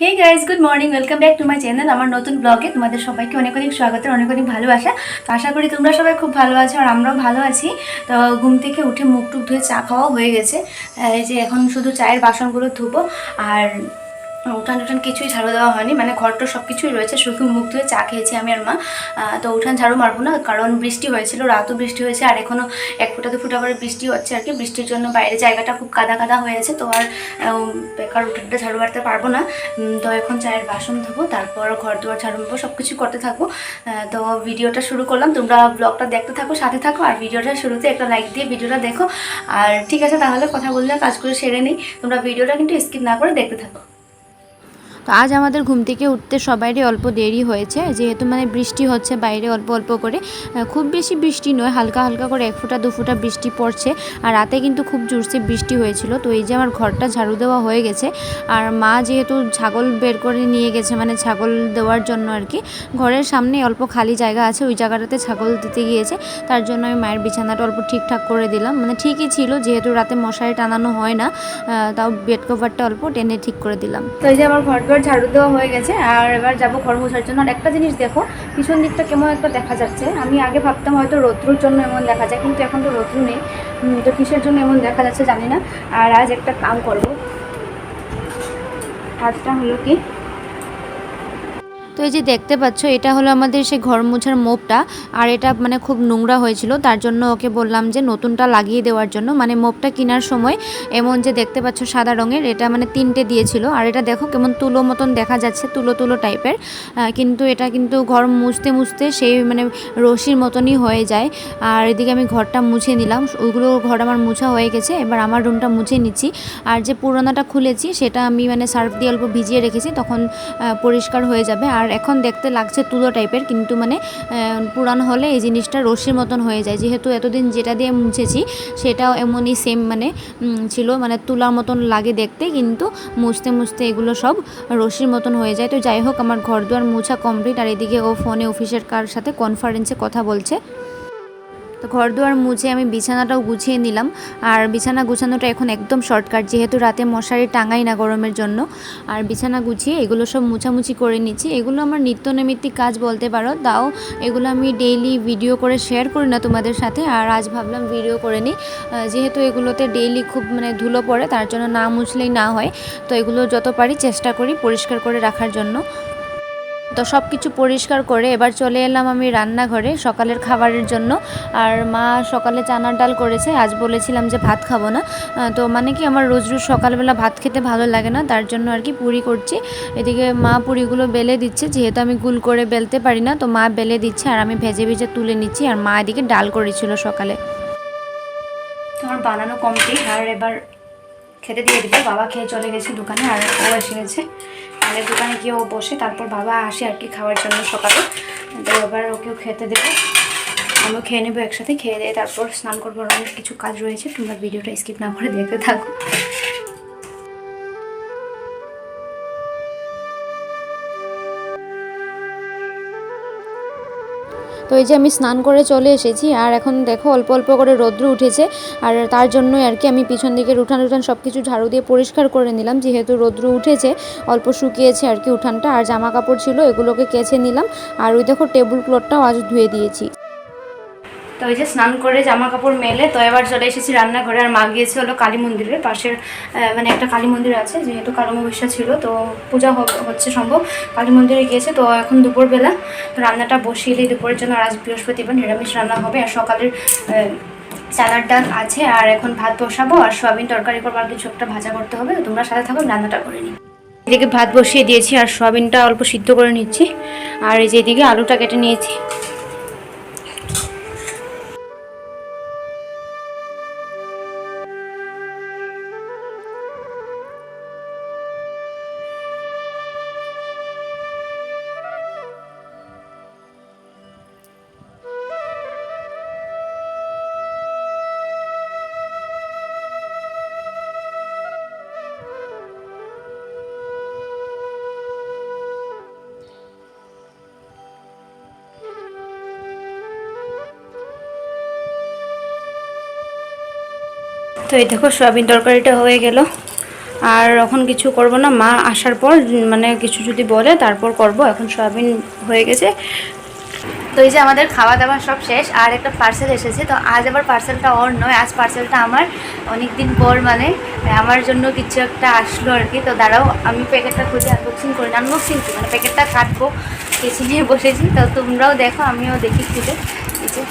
Hey guys good morning welcome back to my channel আমার নতুন ব্লগে তোমাদের সবাইকে অনেক অনেক স্বাগত অনেক অনেক ভালোবাসা। তো আশা করি তোমরা সবাই খুব ভালো আছো আর আমরাও ভালো আছি। তো ঘুম থেকে উঠে মুখ টুক ধুয়ে চা খাওয়াও হয়ে গেছে। যে এখন শুধু চায়ের বাসনগুলো ধুবো। আর উঠান উঠান কিছুই ঝাড়ু দেওয়া হয়নি মানে ঘরটা সব কিছুই রয়েছে, শুধু মুখ ধুয়ে চা খেয়েছি আমি আর মা। তো উঠান ঝাড়ু মারবো না, কারণ বৃষ্টি হয়েছিল, রাতও বৃষ্টি হয়েছে, আর এখনও এক ফুটা, দু ফুটা করে বৃষ্টি হচ্ছে আর কি। বৃষ্টির জন্য বাইরে জায়গাটা খুব কাদা কাদা হয়ে আছে, তো আর বেকার উঠানটা ঝাড়ু মারতে পারব না। তো এখন চায়ের বাসন ধোবো, তারপর ঘর দুয়ার ঝাড়ু মারবো সব কিছু করতে থাকব। তো ভিডিওটা শুরু করলাম, তোমরা ব্লগটা দেখতে থাকো, সাথে থাকো, আর ভিডিওটা শুরুতে একটা লাইক দিয়ে ভিডিওটা দেখো। আর ঠিক আছে, তাহলে কথা বললে কাজগুলো সেরে নিই, তোমরা ভিডিওটা কিন্তু স্কিপ না করে দেখতে থাকো। তো আজ আমাদের ঘুম থেকে উঠতে সবারই অল্প দেরি হয়েছে। যেহেতু মানে বৃষ্টি হচ্ছে বাইরে অল্প অল্প করে খুব বেশি বৃষ্টি নয়, হালকা হালকা করে এক ফুটা, দু ফুটা বৃষ্টি পড়ছে। আর রাতে কিন্তু খুব জোরসে বৃষ্টি হয়েছিল। তো এই যে আমার ঘরটা ঝাড়ু দেওয়া হয়ে গেছে। আর মা যেহেতু ছাগল বের করে নিয়ে গেছে মানে ছাগল দেওয়ার জন্য আর কি, ঘরের সামনে অল্প খালি জায়গা আছে, ওই জায়গাটাতে ছাগল দিতে গিয়েছে। তার জন্য আমি মায়ের বিছানাটা অল্প ঠিকঠাক করে দিলাম। মানে ঠিকই ছিল, যেহেতু রাতে মশারি টানানো হয় না তাও বেড কভারটা অল্প টেনে ঠিক করে দিলাম। তো এই যে আমার ঘর দুয়ার ঝাড়ু দেওয়া হয়ে গেছে, আর এবার যাব ঘর মোছার জন্য। আর একটা জিনিস দেখো, পিছন দিকটা কেমন একটা দেখা যাচ্ছে। আমি আগে ভাবতাম হয়তো রৌদ্রুর জন্য এমন দেখা যায়, কিন্তু এখন তো রৌদ্রু নেই। তো কিসের জন্য এমন দেখা যাচ্ছে জানি না। আর আজ একটা কাম করব। কাজটা হলো কি? তো এই যে দেখতে পাচ্ছ, এটা হলো আমাদের সেই ঘর মোছার মোপটা, আর এটা মানে খুব নোংরা হয়েছিল, তার জন্য ওকে বললাম যে নতুনটা লাগিয়ে দেওয়ার জন্য মানে মোপটা কেনার সময় এমন যে দেখতে পাচ্ছ সাদা রঙের, এটা মানে তিনটে দিয়েছিল, আর এটা দেখো কেমন তুলো মতন দেখা যাচ্ছে, তুলো তুলো টাইপের কিন্তু এটা কিন্তু ঘর মুছতে মুছতে সেই মানে রশির মতনই হয়ে যায়, আর এদিকে আমি ঘরটা মুছে নিলাম ওইগুলো ঘর আমার মুছা হয়ে গেছে, এবার আমার রুমটা মুছে নিচ্ছি, আর যে পুরোনোটা খুলেছি সেটা আমি মানে সার্ফ দিয়ে অল্প ভিজিয়ে রেখেছি, তখন পরিষ্কার হয়ে যাবে, আর এখন দেখতে লাগছে তুলো টাইপের কিন্তু মানে পুরান হলে এই জিনিসটা রশির মতন হয়ে যায়। যেহেতু এতদিন যেটা দিয়ে মুছেছি, সেটাও এমনই সেম মানে ছিল। মানে তুলার মতন লাগে দেখতে, কিন্তু মুছতে মুছতে এগুলো সব রশির মতন হয়ে যায়। তো যাই হোক, আমার ঘর দুয়ার মুছা কমপ্লিট আর এদিকে ও ফোনে অফিসের কার সাথে কনফারেন্সে কথা বলছে। ঘর দুয়ার মুছে আমি বিছানাটাও গুছিয়ে নিলাম। আর বিছানা গুছানোটা এখন একদম শর্টকাট যেহেতু রাতে মশারি টাঙাই না গরমের জন্য। আর বিছানা গুছিয়ে এগুলো সব মুছামুছি করে নিচ্ছি। এগুলো আমার নিত্য নৈমিত্তিক কাজ বলতে পারো। তাও এগুলো আমি ডেইলি ভিডিও করে শেয়ার করি না তোমাদের সাথে। আর আজ ভাবলাম ভিডিও করে নিই। যেহেতু এগুলোতে ডেইলি খুব মানে ধুলো পড়ে, তার জন্য না মুছলেই না হয়। তো এগুলো যত পারি চেষ্টা করি পরিষ্কার করে রাখার জন্য। তো সব কিছু পরিষ্কার করে এবার চলে এলাম আমি রান্নাঘরে সকালের খাবারের জন্য। আর মা সকালে চানার ডাল করেছে, আজ বলেছিলাম যে ভাত খাব না। তো মানে কি আমার রোজ রোজ সকালবেলা ভাত খেতে ভালো লাগে না, তার জন্য আর কি পুরি করছি। এদিকে মা পুরিগুলো বেলে দিচ্ছে, যেহেতু আমি গুল করে বেলতে পারি না, তো মা বেলে দিচ্ছে আর আমি ভেজে ভেজে তুলে নিচ্ছি। আর মা এদিকে ডাল করেছিল সকালে। আমার বানানো কমপ্লিট আর এবার খেতে দিয়ে দিবে। বাবা খেয়ে চলে গেছে দোকানে, আর ও এসে গেছে। আর দোকানে গিয়ে ও বসে তারপর বাবা আসে আর কি খাওয়ার জন্য সকালে। তো এবার ওকেও খেতে দেবো। আমিও খেয়ে নেব একসাথে, খেয়ে দিয়ে তারপর স্নান করব। অনেক কিছু কাজ রয়েছে, তোমরা ভিডিওটা স্কিপ না করে দেখতে থাকো। তো এই যে আমি স্নান করে চলে এসেছি, আর এখন দেখো অল্প অল্প করে রৌদ্র উঠেছে, আর তার জন্যই আর কি আমি পিছন দিকে উঠান উঠান সব কিছু ঝাড়ু দিয়ে পরিষ্কার করে নিলাম। যেহেতু রৌদ্র উঠেছে, অল্প শুকিয়েছে আর কি উঠানটা, আর জামা কাপড় ছিল, এগুলোকে কেছে নিলাম। আর ওই দেখো টেবিল ক্লথটাও আজ ধুয়ে দিয়েছি। তো ওই যে স্নান করে জামা কাপড় মেলে, তো এবার চলে এসেছি রান্নাঘরে, আর মা গিয়েছে হলো কালী মন্দিরের পাশের মানে একটা কালী মন্দির আছে, যেহেতু কালী ছিল, তো পূজা হচ্ছে সম্ভব। কালী মন্দিরে গিয়েছে, তো এখন দুপুরবেলা, তো রান্নাটা বসিয়ে দিই, দুপুরের জন্য আর আজ বৃহস্পতিবার নিরামিষ রান্না হবে, আর সকালের চালার ডাল আছে, আর এখন ভাত বসাবো, আর সোয়াবিন তরকারি করবার কিছু একটা ভাজা করতে হবে তোমরা সাথে থাকো রান্নাটা করে নিই। এদিকে ভাত বসিয়ে দিয়েছি, আর সোয়াবিনটা অল্প সিদ্ধ করে নিচ্ছি, আর এই যে এদিকে আলুটা কেটে নিয়েছি। তো এই দেখো সয়াবিন তরকারিটা হয়ে গেল। আর এখন কিছু করব না, মা আসার পর মানে কিছু যদি বলে তারপর করব, এখন সয়াবিন হয়ে গেছে। তো এই যে আমাদের খাওয়া দাওয়া সব শেষ, আর একটা পার্সেল এসেছে, তো আজ আবার পার্সেলটা ওর নয়, আজ পার্সেলটা আমার অনেক দিন পর মানে আমার জন্য কিছু একটা আসলো আর কি। তো দাঁড়াও, আমি প্যাকেটটা খুঁজে আনবক্সিং করি না আনবক্সিং মানে প্যাকেটটা কাটবো, কেচি নিয়ে বসেছি, তো তোমরাও দেখো, আমিও দেখি খুঁজে এই যে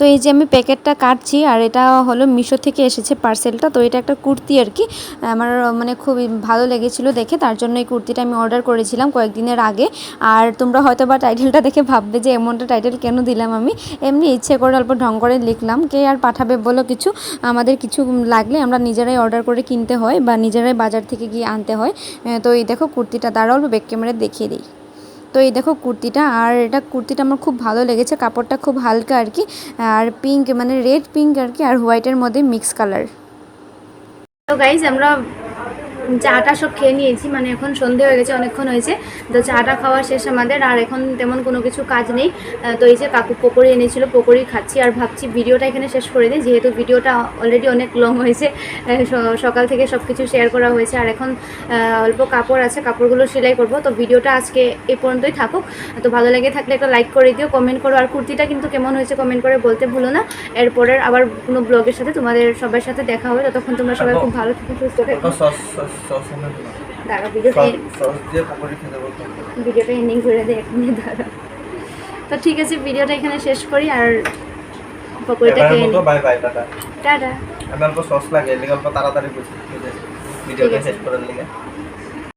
তো এই যে আমি প্যাকেটটা কাটছি আর এটা হলো মিশো থেকে এসেছে পার্সেলটা, তো এটা একটা কুর্তি আর কি। আমার মানে খুব ভালো লেগেছিল দেখে, তার জন্য এই কুর্তিটা আমি অর্ডার করেছিলাম কয়েকদিনের আগে। আর তোমরা হয়তো বা টাইটেলটা দেখে ভাববে যে এমনটা টাইটেল কেন দিলাম আমি। এমনি ইচ্ছে করে অল্প ঢং করে লিখলাম, কে আর পাঠাবে বলো কিছু। আমাদের কিছু লাগলে আমরা নিজেরাই অর্ডার করে কিনতে হয় বা নিজেরাই বাজার থেকে গিয়ে আনতে হয়। তো এই দেখো কুর্তিটা দ্বারা অল্প ব্যাক ক্যামেরা দেখিয়ে দিই। তো এই দেখো কুর্তিটা, আর এটা কুর্তিটা আমার খুব ভালো লেগেছে, কাপড়টা খুব হালকা আর কি, আর পিঙ্ক মানে রেড পিঙ্ক আর কি, আর হোয়াইটের মধ্যে মিক্স কালার তো গাইজ আমরা চাটা সব খেয়ে নিয়েছি মানে এখন সন্ধে হয়ে গেছে অনেকক্ষণ হয়েছে। তো চাটা খাওয়া শেষ আমাদের আর এখন তেমন কোনো কিছু কাজ নেই। তো এই যে কাকু পকোড়ি এনেছিল পকোড়ি খাচ্ছি আর ভাবছি ভিডিওটা এখানে শেষ করে দিই যেহেতু ভিডিওটা অলরেডি অনেক লং হয়েছে সকাল থেকে সব কিছু শেয়ার করা হয়েছে আর এখন অল্প কাপড় আছে কাপড়গুলো সেলাই করব। তো ভিডিওটা আজকে এ পর্যন্তই থাকুক। তো ভালো লেগে থাকলে একটা লাইক করে দিও কমেন্ট করো আর কুর্তিটা কিন্তু কেমন হয়েছে কমেন্ট করে বলতে ভুলো না। এরপরের আবার কোনো ব্লগের সাথে তোমাদের সবার সাথে দেখা হবে ততক্ষণ তোমরা সবাই খুব ভালো থেকো সুস্থ থেকো। দাঁড়া ভিডিওটা এন্ডিং করে দেয় দাঁড়া। তো ঠিক আছে ভিডিওটা এখানে শেষ করি আর পকোড়িটা এবারের খেয়ে নিই বাই বাই টাটা। টাটা অল্প সস লাগে এর অল্প তাড়াতাড়ি বুঝি ভিডিওটা শেষ করার লিগে।